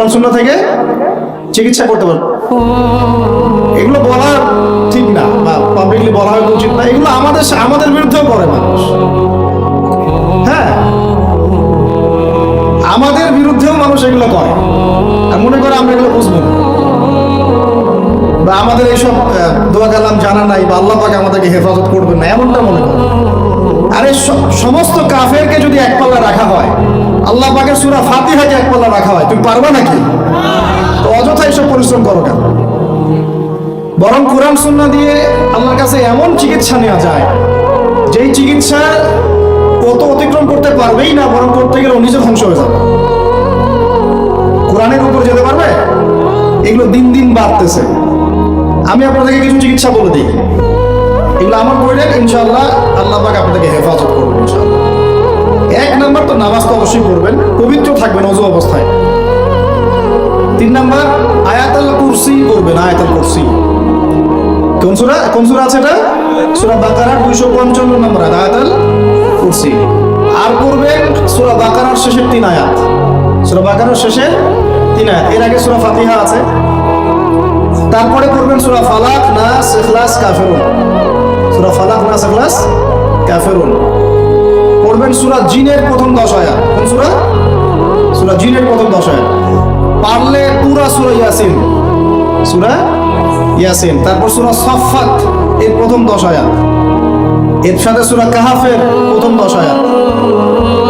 কোরআন সুন্না থেকে চিকিৎসা করতে পারবেন এগুলো বলা ঠিক না বা পাবলিকলি বলা হয়তো উচিত না। এগুলো আমাদের আমাদের বিরুদ্ধেও করে মানুষ। হ্যাঁ। আমাদের বিরুদ্ধেও মানুষ এগুলো করে। আর মনে করে আমরা এগুলো বুঝব বা আমাদের এইসব দোয়া কালাম জানা নাই বা আল্লাহ পাকে আমাদেরকে হেফাজত করবেন না, এমনটা মনে করে। আরে সমস্ত কাফেরকে যদি এক পাল্লা রাখা হয় আল্লাহ পাকের সুরা ফাতিহাকে এক পাল্লা রাখা হয় তুমি পারবা নাকি? তো অযথা এসব পরিশ্রম করো কেন? বরং কোরআন সুন্না দিয়ে আল্লাহর কাছে এমন চিকিৎসা নেওয়া যায়, যেই চিকিৎসা কত অতিক্রম করতে পারবেই না, বরং করতে গেলে নিজে ধ্বংস হয়ে যাবে। কোরআনের উপর যেতে পারবে? এগুলো দিন দিন বাড়তেছে। আমি আপনাদেরকে কিছু চিকিৎসা বলে দিই। এগুলো আমার করলেন ইনশাল্লাহ আল্লাহ পাক আপনাদেরকে হেফাজত করবেন ইনশাআল্লাহ। এক নাম্বার তো নামাজ তো অবশ্যই পড়বেন, পবিত্র থাকবেন অজু অবস্থায়। তিন নাম্বার, আয়াতাল কুরসি করবেন আয়াতাল কুরসি। কোন সূরা? কোন সূরা আছে এটা? সূরা বাকারা 255 নম্বর আয়াতাল কুরসি। আর করবেন সূরা বাকারার শেষের তিন আয়াত। সূরা বাকারার শেষের তিন আয়াত। এর আগে সূরা ফাতিহা আছে। তারপরে করবেন সূরা ফালাক, নাস, ইখলাস, কাফিরুন। সূরা ফালাক, নাস, ইখলাস, কাফিরুন। পড়বেন সুরা জিনের প্রথম দশ আয়াত। কোন সূরা? সূরা জিনের প্রথম দশ আয়াত। পারলে পুরা সুরা ইয়াসিন। সূরা ইয়াসিন। তারপর সূরা সফফাত, এর প্রথম দশ আয়াত। এর সাথে সুরা কাহাফের প্রথম দশ আয়াত।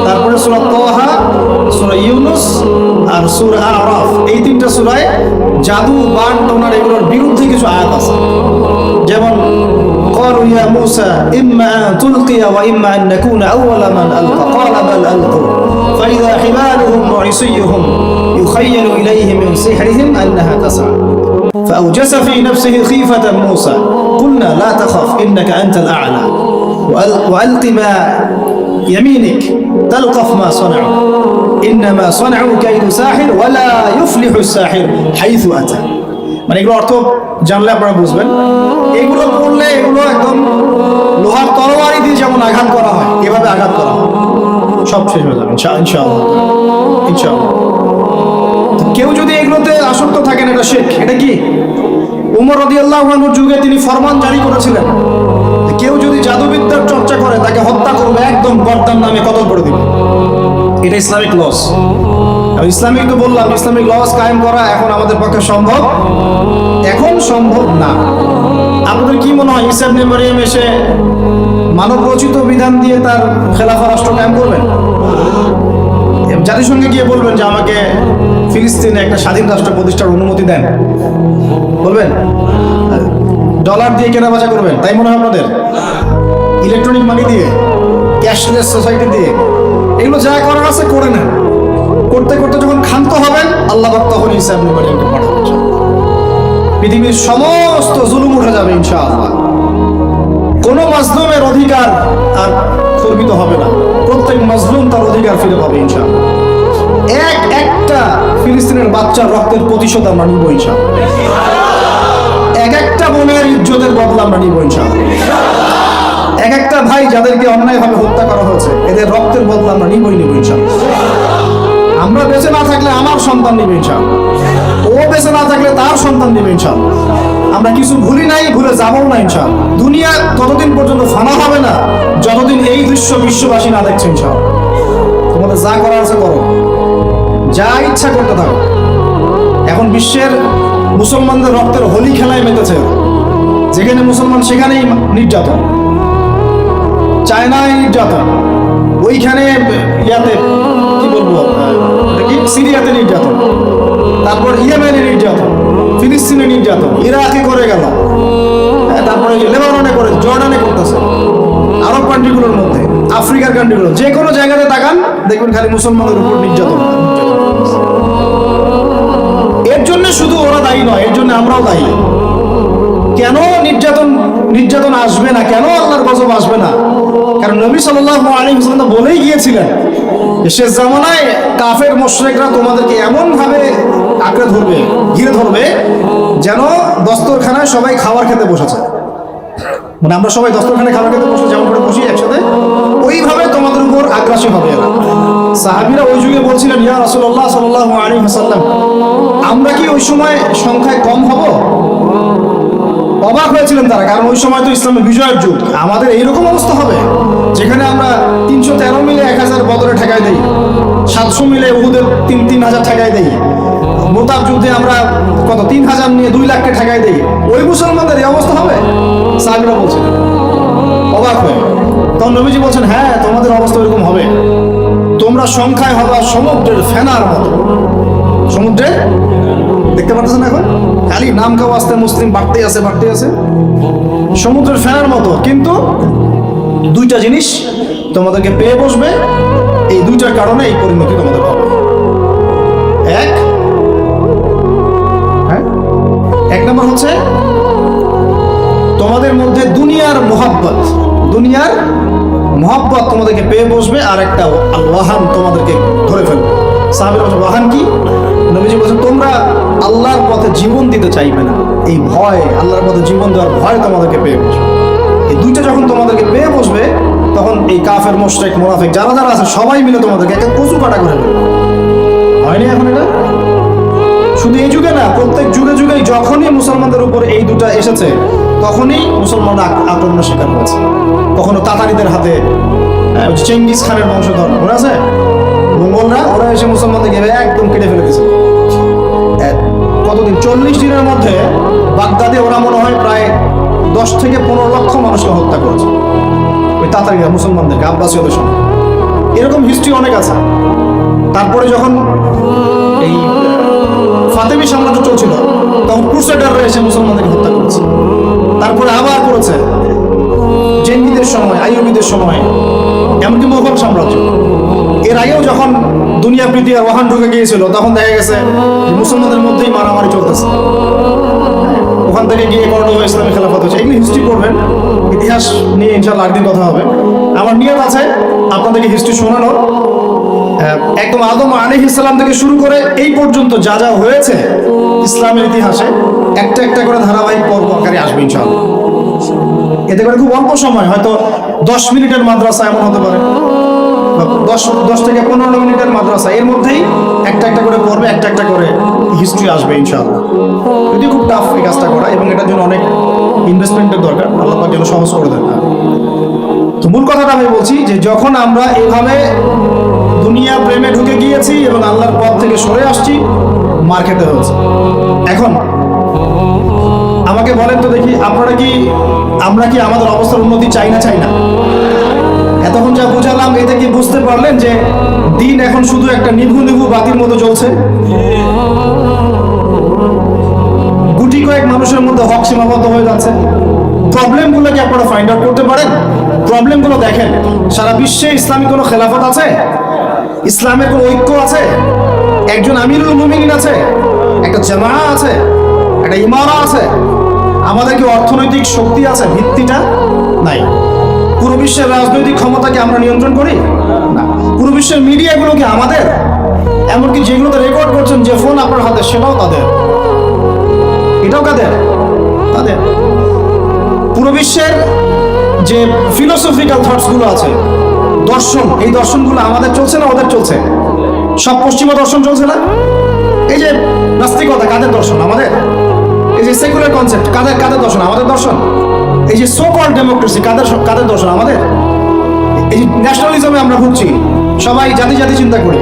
তারপরে সূরা তাহা, সূরা ইউনুস আর সূরা আরাফ। এই তিনটা সূরায় জাদু, বান, টোনার, এগুলোর বিরুদ্ধে কিছু আয়াত আছে। যেমন قالوا يا موسى إما أن تلقي وإما أن نكون أول من ألقى. قال بل ألقوا. فإذا حبالهم وعصيهم يخيل إليه من سحرهم أنها تسعى. فأوجس في نفسه خيفة موسى. قلنا لا تخف إنك أنت الأعلى. وألق ما يمينك. تلقف ما صنعوا. إنما صنعوا كيد ساحر ولا يفلح الساحر حيث أتى. من يقول জানলে আপনারা বুঝবেন। এগুলো পড়লে এগুলো একদম লোহার তরবারি দিয়ে যেমন আঘাত করা হয়, এভাবে আঘাত করা হয়। সব শেষ হয়ে যাবে কেউ যদি এগুলোতে আসক্ত থাকেন, এটা শেখ। এটা কি? উমর রদিয়াল্লাহ যুগে তিনি ফরমান জারি করেছিলেন। কেউ যদি জাদুবিদ্যার চর্চা করে, তাকে হত্যা করবে, একদম গর্দান নামে কতল করে দিবে। এটা ইসলামিক লস। ইসলামিক তো বললাম, ইসলামিক লস কায়েম করা এখন আমাদের পক্ষে সম্ভব? এখন সম্ভব না। আপনাদের কি মনে হয় ইসাব মারিয়াম এসে মানব রচিত বিধান দিয়ে তার খেলাফা রাষ্ট্র কায়েম করবেন? জাতিসংঘে গিয়ে বলবেন যে আমাকে ফিলিস্তিনে একটা স্বাধীন রাষ্ট্র প্রতিষ্ঠার অনুমতি দেন। বলবেন? ডলার দিয়ে কেনা বেচা করবেন, তাই মনে হয় আপনাদের? ইলেকট্রনিক মানি দিয়ে, ক্যাশলেস সোসাইটি দিয়ে। এগুলো যা করার আছে করে নেন। করতে করতে যখন ক্ষান্ত হবেন, আল্লাহ তখন ইসা ইবনে মারিয়ামকে পাঠাবেন পৃথিবীর সমস্ত জুলুম উঠে যাবে ইনশাআল্লাহ। কোনো মাজলুমের অধিকার আর খর্বিত হবে না। প্রত্যেক মাজলুম তার অধিকার ফিরে পাবে ইনশাআল্লাহ। এক একটা ফিলিস্তিনের বাচ্চার রক্তের প্রতিশোধ আমরা নিব ইনশাআল্লাহ। এক একটা বোনের ইজ্জতের বদলা আমরা নিব ইনশাআল্লাহ। এক একটা ভাই যাদেরকে অন্যায়ভাবে হত্যা করা হয়েছে, এদের রক্তের বদলা আমরা নিবই নিব ইনশাআল্লাহ। আমরা বেঁচে না থাকলে আমার সন্তান নিবে ইনশাআল্লাহ। ও বেঁচে না থাকলে তার সন্তান নিবে ইনশাআল্লাহ। আমরা কিছু ভুলি নাই, ভুলে যাব না ইনশাআল্লাহ। দুনিয়া ততদিন পর্যন্ত ফানা হবে না, যতদিন এই দৃশ্য বিশ্ববাসী না দেখছে ইনশাআল্লাহ। তোমাদের যা করার আছে করো। যা ইচ্ছা করতে থাকো। এখন বিশ্বের মুসলমানদের রক্তের হোলি খেলায় মেতেছে। যেখানে মুসলমান সেখানেই নির্যাতন। চায়নায় নির্যাতন। ওইখানে ইয়াতে বলব। এটা সিরিয়াতে নির্যাতন। তারপর ইয়েমেনে নির্যাতন ফিলিস্তিনে নির্যাতন ইরাকে করে গেল। হ্যাঁ, তারপরে লেবাননে করে জর্ডানে করতেছে। আরব কান্ট্রিগুলোর মধ্যে আফ্রিকার কান্ট্রিগুলো যে কোনো জায়গাতে তাকান দেখবেন খালি মুসলমানদের উপর নির্যাতন নির্যাতন। নয় এর জন্য আমরাও দায়ী। কেন নির্যাতন নির্যাতন আসবে না? কেন আল্লাহর গজব আসবে না? কারণ নবী আলাইহি ওয়াসাল্লাম বলেই গিয়েছিলেন শেষ জামানায় কাফের মোশরেকরা তোমাদেরকে এমন ভাবে আঁকড়ে ধরবে, ঘিরে ধরবে, যেন দস্তরখানায় সবাই খাবার খেতে বসেছে। মানে আমরা সবাই দস্তরখানে খাবার খেতে বসে, যেমন করে বসি একসাথে, ওইভাবে তোমাদের উপর আগ্রাসী হবে এরা। সাহাবিরা ওই যুগে বলছিলেন, ইয়া রাসূলুল্লাহ সাল্লাল্লাহু আলাইহি ওয়াসাল্লাম, আমরা কি ওই সময় সংখ্যায় কম হব? অবাক হয়েছিলেন তারা, কারণ ওই সময় তো ইসলামের বিজয়ের যুগ। আমাদের এইরকম অবস্থা হবে, যেখানে আমরা তিনশো ঠেকাই দেই। সাতশো মিলে উহুদের তিন তিন হাজার ঠেকাই দেই। মোতাব যুদ্ধে আমরা কত? তিন হাজার নিয়ে দুই লাখকে ঠেকাই দেই। ওই মুসলমানদের এই অবস্থা হবে? সাহেবরা বলছেন। অবাক হয়ে। তখন নবীজি বলছেন হ্যাঁ তোমাদের অবস্থা এরকম হবে। তোমরা সংখ্যায় হবে সমুদ্রের ফেনার মতো। সমুদ্রের? দেখতে পাচ্ছেন এখন? খালি নাম খাওয়া আসতে মুসলিম বাড়তেই আছে বাড়তেই আছে। সমুদ্রের ফেনার মতো। কিন্তু দুইটা জিনিস তোমাদেরকে পেয়ে বসবে। এই দুইটার কারণে এই পরিণতি তোমাদের হবে। এক হ্যাঁ? এক নম্বর হচ্ছে তোমাদের মধ্যে দুনিয়ার মোহাব্বত দুনিয়ার মোহাব্বত তোমাদেরকে পেয়ে বসবে আর একটা ওয়াহান তোমাদেরকে ধরে ফেলবে। সাহাবের বলছে ওয়াহান কি? নবীজি বলছেন তোমরা আল্লাহর পথে জীবন দিতে চাইবে না। এই ভয় আল্লাহর পথে জীবন দেওয়ার ভয় তোমাদেরকে পেয়ে বসবে। এই দুইটা যখন তোমাদেরকে পেয়ে বসবে তখন এই কাফের, মোশরেক, মোনাফেক যারা যারা আছে, সবাই মিলে তোমাদেরকে একটা কচু কাটা করে দেবে হয়নি এখন এটা? শুধু এই যুগে না, প্রত্যেক যুগে যুগে যখনই মুসলমানদের উপর এই দুটা এসেছে, তখনই মুসলমানরা আক- আক্রমণের শিকার হয়েছে। কখনো তাতারিদের হাতে চেঙ্গিস খানের বংশধর, মনে আছে? মঙ্গলরা, ওরা এসে মুসলমানদের মুসলমানদেরকে একদম কেটে ফেলে দিয়েছে। কতদিন? চল্লিশ দিনের মধ্যে বাগদাদে ওরা মনে হয় প্রায় দশ থেকে পনেরো লক্ষ মানুষকে হত্যা করেছে। ওই তাতারিরা মুসলমানদেরকে, আব্বাসীয়দের সঙ্গে। এরকম হিস্ট্রি অনেক আছে। তারপরে যখন এই ফাতেমি সাম্রাজ্য চলছিল, তখন ক্রুসেডাররা এসে মুসলমানদেরকে হত্যা করেছে। তারপরে আবার করেছে। জেঙ্গিদের সময়, আইয়ুবিদের সময়, এমনকি মোগল সাম্রাজ্য। এর আগেও যখন দুনিয়া প্রীতি আর ওয়াহান ঢুকে গিয়েছিল, তখন দেখা গেছে মুসলমানদের মধ্যেই মারামারি চলতেছে। ওখান থেকে গিয়ে করোনা ইসলামী খেলাফত হচ্ছে। এগুলি হিস্ট্রি পড়বেন। ইতিহাস নিয়ে ইনশাল্লাহ একদিন কথা হবে। আমার নিয়ত আছে, আপনাদেরকে হিস্ট্রি শোনানোর। একদম আদম আলিহ ইসলাম থেকে শুরু করে এই পর্যন্ত যা যা হয়েছে ইসলামের ইতিহাসে, একটা একটা করে ধারাবাহিক পর্ব আকারে আসবে ইনশাআল্লাহ। এতে করে খুব অল্প সময়, হয়তো দশ মিনিটের মাদ্রাসা এমন হতে পারে। দশ দশ থেকে পনেরো মিনিটের মাদ্রাসা, এর মধ্যেই একটা একটা করে পড়বে একটা একটা করে হিস্ট্রি আসবে ইনশাআল্লাহ। যদি খুব টাফ এই কাজটা করা এবং এটার জন্য অনেক ইনভেস্টমেন্টের দরকার আল্লাহ যেন সহজ করে দেন তো মূল কথাটা আমি বলছি যে যখন আমরা এইভাবে দুনিয়া প্রেমে ঢুকে গিয়েছি এবং আল্লাহর পথ থেকে সরে আসছি মার খেতে হয়েছে। এখন আমাকে বলেন তো দেখি আপনারা কি আমরা কি আমাদের অবস্থার উন্নতি চাই না চাই না? এতক্ষণ যা বুঝালাম এতে কি বুঝতে পারলেন যে দিন এখন শুধু একটা নিভু নিভু বাতির মতো চলছে গুটি কয়েক মানুষের মধ্যে হক সীমাবদ্ধ হয়ে যাচ্ছে। প্রবলেমগুলো কি আপনারা ফাইন্ড আউট করতে পারেন? প্রবলেমগুলো দেখেন, সারা বিশ্বে ইসলামী কোনো খেলাফত আছে? ইসলামের কোনো ঐক্য আছে? একজন আমিরুল মুমিনিন আছে, একটা জামা আছে, একটা ইমারা আছে। আমাদের কি অর্থনৈতিক শক্তি আছে? ভিত্তিটা নাই। পুরো বিশ্বের রাজনৈতিক ক্ষমতাকে আমরা নিয়ন্ত্রণ করি? না। পুরো বিশ্বের মিডিয়াগুলো কি আমাদের? এমনকি যেগুলোতে রেকর্ড করছেন যে ফোন আপনার হাতে, সেটাও তাদের। এটাও কাদের? তাদের। পুরো বিশ্বের যে ফিলোসফিক্যাল থটসগুলো আছে, দর্শন, এই দর্শনগুলো আমাদের চলছে না ওদের চলছে? সব পশ্চিমা দর্শন চলছে না? এই যে নাস্তিকতা, কাদের দর্শন? আমাদের? এই যে সেকুলার কনসেপ্ট কাদের কাদের দর্শন? আমাদের দর্শন? এই যে সো কল ডেমোক্রেসি কাদের কাদের দর্শন? আমাদের? এই যে ন্যাশনালিজমে আমরা ভুগছি। সবাই জাতি জাতি চিন্তা করি।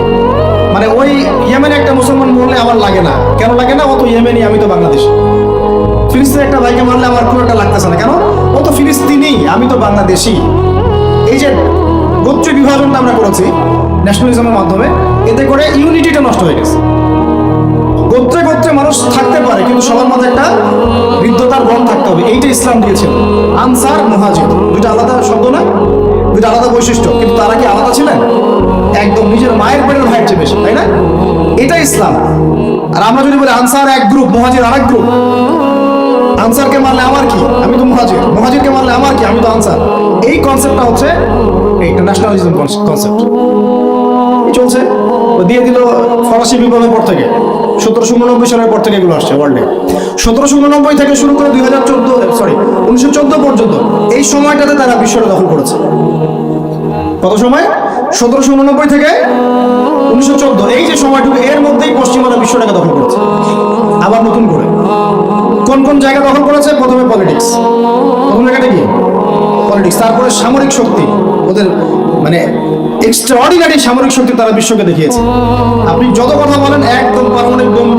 মানে ওই ইয়েমেনে একটা মুসলমান মরলে আমার লাগে না। কেন লাগে না? ও তো ইয়েমেনি, আমি তো বাংলাদেশি। ফিলিস্তিনের একটা ভাইকে মারলে আমার খুব একটা লাগতেছে না। কেন? ও তো ফিলিস্তিনি, আমি তো বাংলাদেশি। এই যে গোত্র বিভাজনটা আমরা করেছি ন্যাশনালিজমের মাধ্যমে, এতে করে ইউনিটিটা নষ্ট হয়ে গেছে। গোত্রে গোত্রে মানুষ থাকতে পারে, কিন্তু সবার মধ্যে একটা বিদ্যতার বন থাকতে হবে। এইটা ইসলাম দিয়েছিল। আনসার মুহাজির। দুইটা আলাদা শব্দ না? দুইটা আলাদা বৈশিষ্ট্য। কিন্তু তারা কি আলাদা ছিলেন? একদম নিজের মায়ের পেটের ভাইয়ের চেয়ে বেশি, তাই না? এটা ইসলাম। আর আমরা যদি বলি আনসার এক গ্রুপ, মহাজির আরেক গ্রুপ, আনসারকে মারলে আমার কি? আমি তো মহাজির। মহাজিরকে মারলে আমার কি? আমি তো আনসার। এই কনসেপ্টটা হচ্ছে এইটা ন্যাশনালিজম কনসেপ্ট চলছে। দিয়ে দিল ফরাসি বিপ্লবের পর থেকে। সতেরোশো উননব্বই সালের পর থেকে এগুলো আসছে ওয়ার্ল্ডে সতেরোশো উননব্বই থেকে শুরু করে দুই হাজার চোদ্দ সরি উনিশশো চোদ্দ পর্যন্ত এই সময়টাতে তারা বিশ্বটা দখল করেছে। কত সময়? সতেরোশো উননব্বই থেকে উনিশশো চোদ্দ। এই যে সময়টুকু, এর মধ্যেই পশ্চিমারা বিশ্বটাকে দখল করেছে। আবার নতুন করে। কোন কোন জায়গা দখল করেছে? প্রথমে পলিটিক্স প্রথম জায়গাটা কি? পলিটিক্স তারপরে সামরিক শক্তি। ওদের মানে এক্সট্রাঅর্ডিনারি সামরিক শক্তি তারা বিশ্বকে দেখিয়েছে। আপনি যত কথা বলেন, একদম পারমাণবিক বোম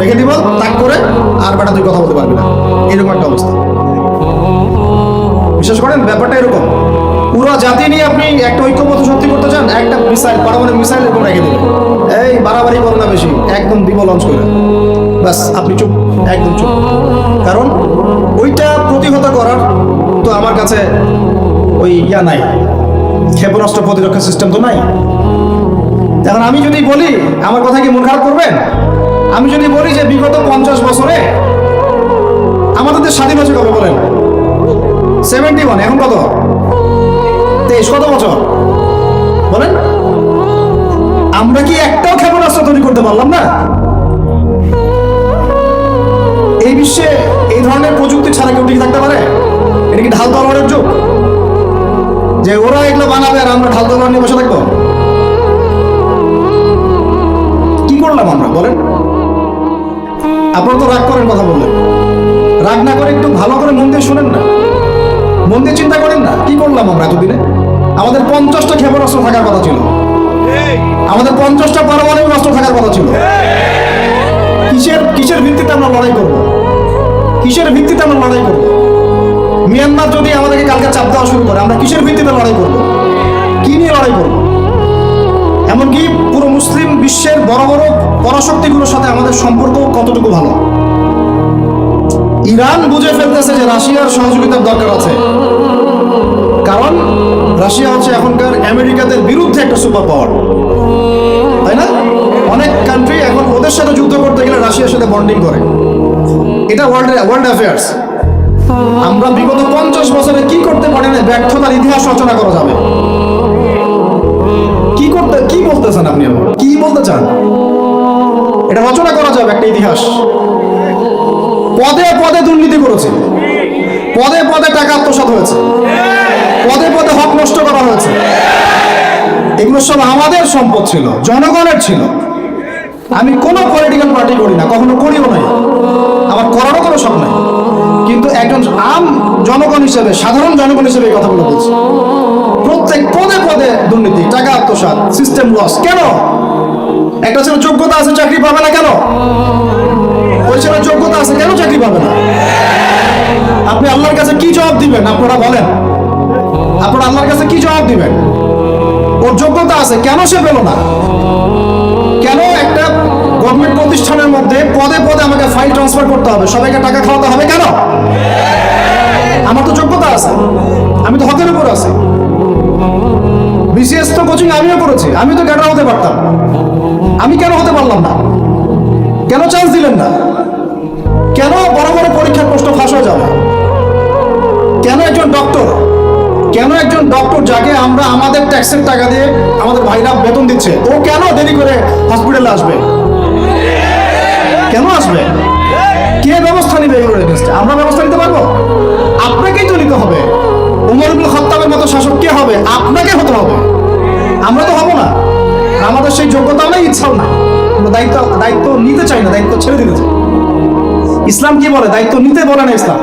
রেখে দিব, তাক করে আর বেটা তুই কথা বলতে পারবি না। এরকম একটা অবস্থা। বিশ্বাস করেন, ব্যাপারটা এরকম। পুরো জাতি নিয়ে আপনি একটা ঐক্যবদ্ধ শক্তি করতে চান, একটা মিসাইল, পারমাণবিক মিসাইল এরকম রেখে দিবেন এই বাড়াবাড়ি করো না বেশি, একদম দিব লঞ্চ করে। বাস আপনি চুপ, একদম চুপ। কারণ ওইটা প্রতিহত করার তো আমার কাছে ওই ইয়া নাই। ক্ষেপণাস্ত্র প্রতিরক্ষা সিস্টেম তো নাই। এখন আমি যদি বলি, আমার কথা কি মন খারাপ করবেন? আমি যদি বলি যে বিগত পঞ্চাশ বছরে আমাদের দেশ স্বাধীন হয়েছে কবে বলেন? সেভেন্টি ওয়ান এখন কত? তেইশ, কত বছর? বলেন। আমরা কি একটাও ক্ষেপণাস্ত্র তৈরি করতে পারলাম না? এই বিশ্বে এই ধরনের প্রযুক্তি ছাড়া কেউ টিকে থাকতে পারে? কি ঢাল তলোয়ারের যুগ? যে ওরা এগুলো বানাবে আর আমরা ঢাল তলোয়ার নিয়ে বসে থাকব? কি করলাম আমরা, বলেন? আপনারা তো রাগ করেন কথা বললেন। রাগ না করে একটু ভালো করে মন দিয়ে শুনেন না। মন দিয়ে চিন্তা করেন না, কি করলাম আমরা এতদিনে? আমাদের পঞ্চাশটা ক্ষেপণাস্ত্র থাকার কথা ছিল। আমাদের পঞ্চাশটা পারমাণবিক অস্ত্র থাকার কথা ছিল। কিসের কিসের ভিত্তিতে আমরা লড়াই করব? কিসের ভিত্তিতে আমরা লড়াই করব? মিয়ানমার যদি আমাদেরকে কালকে চাপ দেওয়া শুরু করে, আমরা কিসের ভিত্তিতে লড়াই করব? কি নিয়ে লড়াই করব? এমনকি পুরো মুসলিম বিশ্বের বড় বড় পরাশক্তিগুলোর সাথে আমাদের সম্পর্ক কতটুকু ভালো? ইরান বুঝে ফেলতেছে যে রাশিয়ার সহযোগিতার দরকার আছে। কারণ রাশিয়া হচ্ছে এখনকার আমেরিকাদের বিরুদ্ধে একটা সুপার পাওয়ার। তাই না? অনেক কান্ট্রি এখন ওদের সাথে যুদ্ধ করতে গেলে রাশিয়ার সাথে বন্ডিং করে। এটা ওয়ার্ল্ড ওয়ার্ল্ড অ্যাফেয়ার্স আমরা বিগত পঞ্চাশ বছরে কি করতে পারি না? ব্যর্থতার ইতিহাস রচনা করা যাবে। কি করতে কি বলতেছেন আপনি আমার? কি বলতে চান? এটা রচনা করা যাবে একটা ইতিহাস। পদে পদে দুর্নীতি করেছে। পদে পদে টাকা আত্মসাৎ হয়েছে। পদে পদে হক নষ্ট করা হয়েছে। এগুলো সব আমাদের সম্পদ ছিল, জনগণের ছিল। আমি কোনো পলিটিক্যাল পার্টি করি না, কখনো করিও নাই। আমার করারও কোনো শখ নাই। কিন্তু একজন আম জনগণ হিসেবে, সাধারণ জনগণ হিসেবে এই কথাগুলো বলছি। প্রত্যেক পদে পদে দুর্নীতি, টাকা আত্মসাৎ সিস্টেম লস কেন? একটা ছেলে যোগ্যতা আছে, চাকরি পাবে না কেন? ওই ছেলের যোগ্যতা আছে, কেন চাকরি পাবে না? আপনি আল্লাহর কাছে কি জবাব দিবেন? আপনারা বলেন। আপনারা আল্লাহর কাছে কি জবাব দিবেন? ওর যোগ্যতা আছে, কেন সে পেল না? কেন একটা গভর্নমেন্ট প্রতিষ্ঠানের মধ্যে পদে পদে আমাকে ফাইল ট্রান্সফার করতে হবে। সবাইকে টাকা খাওয়াতে হবে কেন? আমার তো যোগ্যতা আছে। আমি তো হকের উপর আছি। বিসিএস তো কোচিং আমিও করেছি। আমি তো ক্যাডার হতে পারতাম। আমি কেন হতে পারলাম না? কেন চান্স দিলেন না? কেন বড় বড় পরীক্ষার প্রশ্ন ফাঁস হয়ে যাবে? কেন একজন ডক্টর কেন একজন ডক্টর যাকে আমরা আমাদের ট্যাক্সের টাকা দিয়ে আমাদের ভাইরা বেতন দিচ্ছে? ও কেন দেরি করে হসপিটালে আসবে? কেন আসবে? কে ব্যবস্থা নিবে এগুলোর এগেনস্টে আমরা ব্যবস্থা নিতে পারব? আপনাকেই তো নিতে হবে। উমর ইবুল খত্তাবের মতো শাসক কে হবে? আপনাকে হতে হবে। আমরা তো হব না। আমাদের সেই যোগ্যতা নেই, ইচ্ছাও না আমরা দায়িত্ব দায়িত্ব নিতে চাই না, দায়িত্ব ছেড়ে দিতে চাই। ইসলাম কি বলে? দায়িত্ব নিতে বলে না ইসলাম।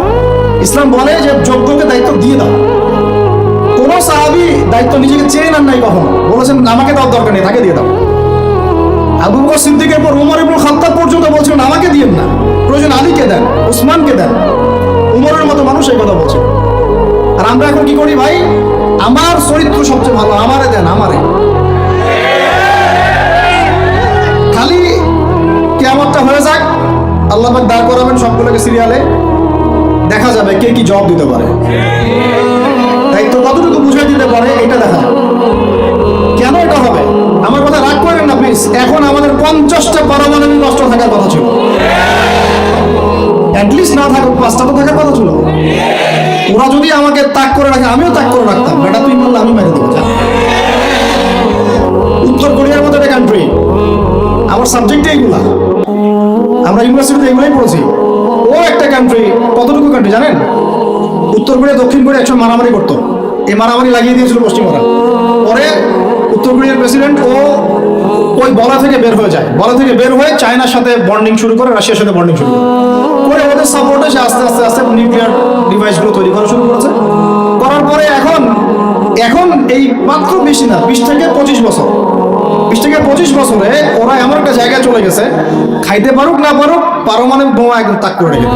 ইসলাম বলে যে যোগ্যকে দায়িত্ব দিয়ে দাও। কোন সাহাবি দায়িত্ব নিজেকে চেয়ে নেন নাই কখনো। বলেছেন, আমাকে দেওয়ার দরকার নেই, তাকে দিয়ে দাও। আবু সিদ্দিকের পর উমর ইবনুল খাত্তাব পর্যন্ত বলছেন, আমাকে দিয়েন না। প্রয়োজন আলীকে দেন, উসমানকে দেন। উমরের মতো মানুষ এই কথা বলছে। আর আমরা এখন কি করি ভাই? আমার চরিত্র সবচেয়ে ভালো, আমারে দেন, আমারে। খালি কেমনটা হয়ে যাক, আল্লাহ দাঁড় করাবেন সবগুলোকে সিরিয়ালে। দেখা যাবে কে কি জবাব দিতে পারে। দায়িত্ব কতটুকু বুঝিয়ে দিতে পারে, এটা দেখা যাবে। মিস এখন আমাদের পঞ্চাশটা পারমাণবিক অস্ত্র থাকার কথা ছিল। অ্যাটলিস্ট না থাকুক, পাঁচটা তো থাকার কথা ছিল। ওরা যদি আমাকে তাক করে রাখে, আমিও তাক করে রাখতাম। বেটা, তুই বললে আমি মেরে দেবো উত্তর কোরিয়ার মতো একটা কান্ট্রি আমার সাবজেক্ট এইগুলা আমরা ইউনিভার্সিটিতে এগুলোই পড়েছি। ও একটা কান্ট্রি কতটুকু কান্ট্রি জানেন? উত্তর কোরিয়া, দক্ষিণ কোরিয়া একসময় মারামারি করতো। এই মারামারি লাগিয়ে দিয়েছিল পশ্চিমবঙ্গ পরে উত্তর কোরিয়ার প্রেসিডেন্ট ও ওই বলা থেকে বের হয়ে যায়? বলা থেকে বের হয়ে চায়নার সাথে বন্ডিং শুরু করে রাশিয়ার সাথে বন্ডিং শুরু করে। ওদের সাপোর্টে সে আস্তে আস্তে আস্তে নিউক্লিয়ার ডিভাইসগুলো তৈরি করা শুরু করেছে। করার পরে এখন এখন এই মাত্র বেশি না, বিশ থেকে পঁচিশ বছর, বিশ থেকে পঁচিশ বছরে ওরা এমন একটা জায়গায় চলে গেছে, খাইতে পারুক না পারুক, পারমাণবিক বোমা একদম তাক করে রেখে।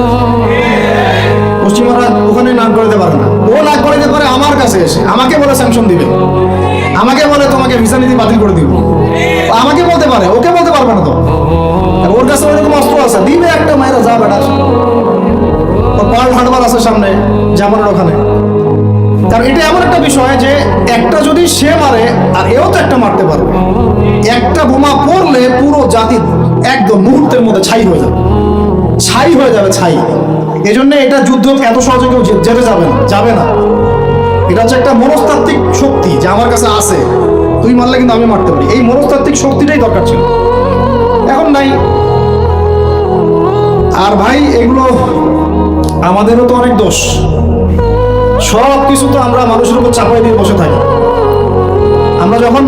পশ্চিমারা ওখানে নাক দিতে পারে না। ও নাক করে দিতে পারে আমার কাছে এসে, আমাকে বলে স্যাংশন দিবে। আমাকে বলে তোমাকে ভিসা নীতি বাতিল করে দিব। আমাকে বলতে পারে, ওকে বলতে পারবে না তো। ওর কাছে ওরকম অস্ত্র আছে, দিবে একটা মায়েরা যা বেটা। ওর পার্ল হারবার আছে সামনে, জাপানের ওখানে। এটা এমন একটা বিষয় যে একটা যদি সে মারে, আর এও তো একটা মারতে পারবে। একটা বোমা পড়লে পুরো জাতি একদম মুহূর্তের মধ্যে ছাই হয়ে যাবে। ছাই হয়ে যাবে, ছাই। এই জন্য এটা যুদ্ধ এত সহজে কেউ যেতে যাবে না যাবে না। এটা হচ্ছে একটা মনস্তাত্ত্বিক শক্তি যে আমার কাছে আছে। তুই মারলে কিন্তু আমি মারতে পারি। এই মনস্তাত্ত্বিক শক্তিটাই দরকার ছিল। এখন নাই। আর ভাই, এগুলো আমাদেরও তো অনেক দোষ। সব কিছু তো আমরা মানুষের উপর চাপাই দিয়ে বসে থাকি। আমরা যখন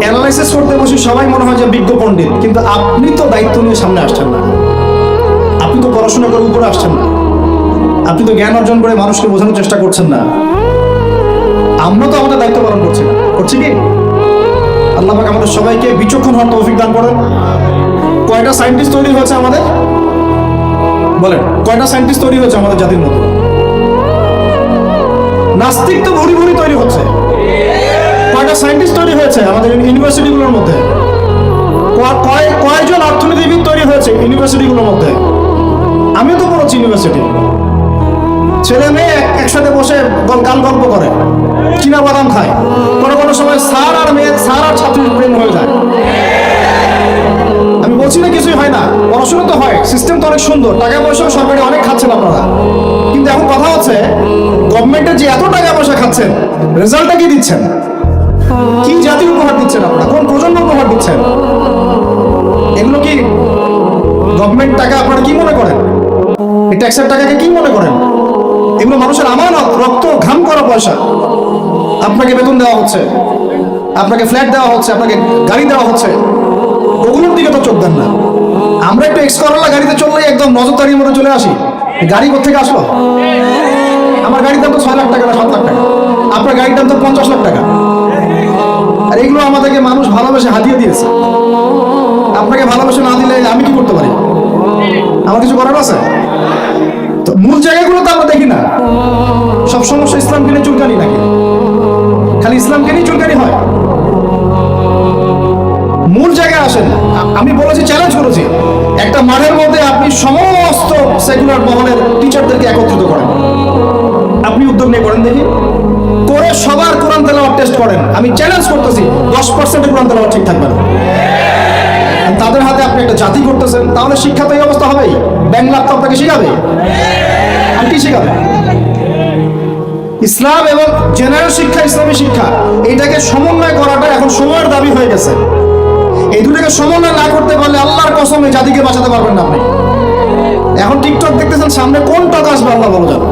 অ্যানালাইসিস করতে বসি, সবাই মনে হয় যে বিজ্ঞ পণ্ডিত, কিন্তু আপনি তো দায়িত্ব নিয়ে সামনে আসছেন না। আপনি তো পড়াশোনা করে উপরে আসছেন না। আপনি তো জ্ঞান অর্জন করে মানুষকে বোঝানোর চেষ্টা করছেন না। আমরা তো আমাদের দায়িত্ব পালন করছি না। করছি কি? আল্লাহ পাক আমাদের সবাইকে বিচক্ষণ হওয়ার তৌফিক দান করেন। কয়টা সায়েন্টিস্ট তৈরি হয়েছে আমাদের? বলেন, কয়টা সায়েন্টিস্ট তৈরি হয়েছে আমাদের জাতির মধ্যে? নাস্তিক তো ভুরি ভুরি তৈরি হচ্ছে। কয়টা সায়েন্টিস্ট তৈরি হয়েছে আমাদের ইউনিভার্সিটিগুলোর মধ্যে? কয়জন অর্থনীতিবিদ তৈরি হয়েছে ইউনিভার্সিটিগুলোর মধ্যে? আমিও তো পড়ছি ইউনিভার্সিটি। ছেলে মেয়ে একসাথে বসে গান গল্প করে। চীনা বাদাম খায়। কোনো কোনো সময় সার আর মেয়ে সার আর ছাত্রীর প্রেম হয়ে যায়। আমি বলছি না কিছুই হয় না, পড়াশোনা তো হয় সিস্টেম তো অনেক সুন্দর, টাকা পয়সা সরকারি অনেক খাচ্ছেন আপনারা। কিন্তু এখন কথা হচ্ছে গভর্নমেন্টের যে এত টাকা পয়সা খাচ্ছেন রেজাল্টটা কি দিচ্ছেন? কি জাতির উপহার দিচ্ছেন আপনারা? কোন প্রজন্ম উপহার দিচ্ছেন? এগুলো কি গভর্নমেন্ট টাকা আপনারা কি মনে করেন? এই ট্যাক্সের টাকাকে কি মনে করেন? এগুলো মানুষের আমানত, রক্ত, ঘাম করা পয়সা। আপনাকে বেতন দেওয়া হচ্ছে। আপনাকে ফ্ল্যাট দেওয়া হচ্ছে, আপনাকে গাড়ি দেওয়া হচ্ছে। ওগুলোর দিকে তো চোখ দেন না। আমরা একটু এক্স গাড়িতে চললেই একদম নজরদারির মতো চলে আসি। গাড়ি কোথেকে আসলো? আমার গাড়ির দাম তো ছয় লাখ টাকা না সাত লাখ টাকা। আপনার গাড়ির দাম তো পঞ্চাশ লাখ টাকা। আর এগুলো আমাদেরকে মানুষ ভালোবেসে হাতিয়ে দিয়েছে। আপনাকে ভালোবেসে না দিলে আমি কি করতে পারি? আমার কিছু করার আছে? তো মূল জায়গাগুলো তো আমরা দেখি না। সব সমস্যা ইসলামকে নিয়ে চুলকানি নাকি? ইসলামকে নিয়ে চুলকানি হয়। মূল জায়গায় আসেন। আমি বলেছি চ্যালেঞ্জ করেছি। একটা মাঠের মধ্যে আপনি সমস্ত সেকুলার মহলের টিচারদেরকে একত্রিত করেন। আপনি উদ্যোগ নিয়ে করেন দেখি। করে সবার কোরআন তেলাওয়াত টেস্ট করেন। আমি চ্যালেঞ্জ করতেছি, দশ পার্সেন্টের কোরআন তেলাওয়াত ঠিক থাকবে না। তাদের হাতে আপনি একটা জাতি করতেছেন, তাহলে শিক্ষা তো এই অবস্থা হবেই। ব্যাংলা তো আপনাকে শিখাবে? আর কি শিখাবে? ইসলাম এবং জেনারেল শিক্ষা, ইসলামী শিক্ষা, এটাকে সমন্বয় করাটা এখন সময়ের দাবি হয়ে গেছে। এই দুটাকে সমন্বয় না করতে পারলে আল্লাহর কসম এই জাতিকে বাঁচাতে পারবেন না আপনি। এখন টিকটক দেখতেছেন, সামনে কোন টক আসবে, আল্লাহ ভালো জানে।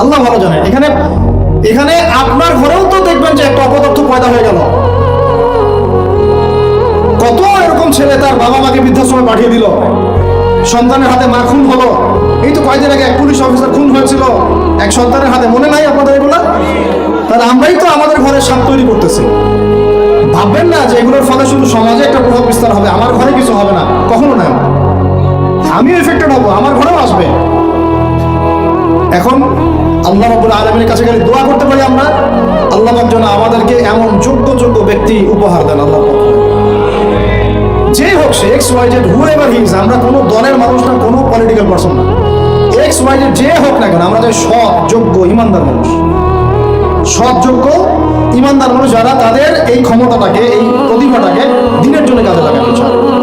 আল্লাহ ভালো জানে। এখানে এখানে আপনার ঘরেও তো দেখবেন যে একটা অপদার্থ পয়দা হয়ে গেল। কত এরকম ছেলে তার বাবা মাকে বৃদ্ধাশ্রমে পাঠিয়ে দিল। সন্তানের হাতে মাখুন হলো। এই তো কয়েকদিন আগে এক পুলিশ অফিসার খুন হয়েছিল। এক সন্তানের হাতে। মনে নাই আপনাদের এগুলো? তাহলে আমরাই তো আমাদের ঘরে সাপ তৈরি করতেছি। ভাববেন না যে এগুলোর ফলে শুধু সমাজে একটা প্রভাব বিস্তার হবে। আমার ঘরে কিছু হবে না। কখনো না। আমিও এফেক্টেড হব আমার ঘরেও আসবে। এখন আল্লাহ রব্বুল আলমের কাছে গেলে দোয়া করতে পারি আমরা। আল্লাহ যেন আমাদেরকে এমন যোগ্য যোগ্য ব্যক্তি উপহার দেন আল্লাহ যে হোক সে X Y Z whoever his আমরা কোনো দলের মানুষ না, কোনো পলিটিক্যাল পার্সন না। এক্স ওয়াই যে হোক না কেন, আমরা যে সৎ, যোগ্য, ইমানদার মানুষ। সৎযোগ্য ইমানদার মানুষ যারা তাদের এই ক্ষমতাটাকে, এই প্রতিভাটাকে দিনের জন্য কাজে লাগানো ইনশাআল্লাহ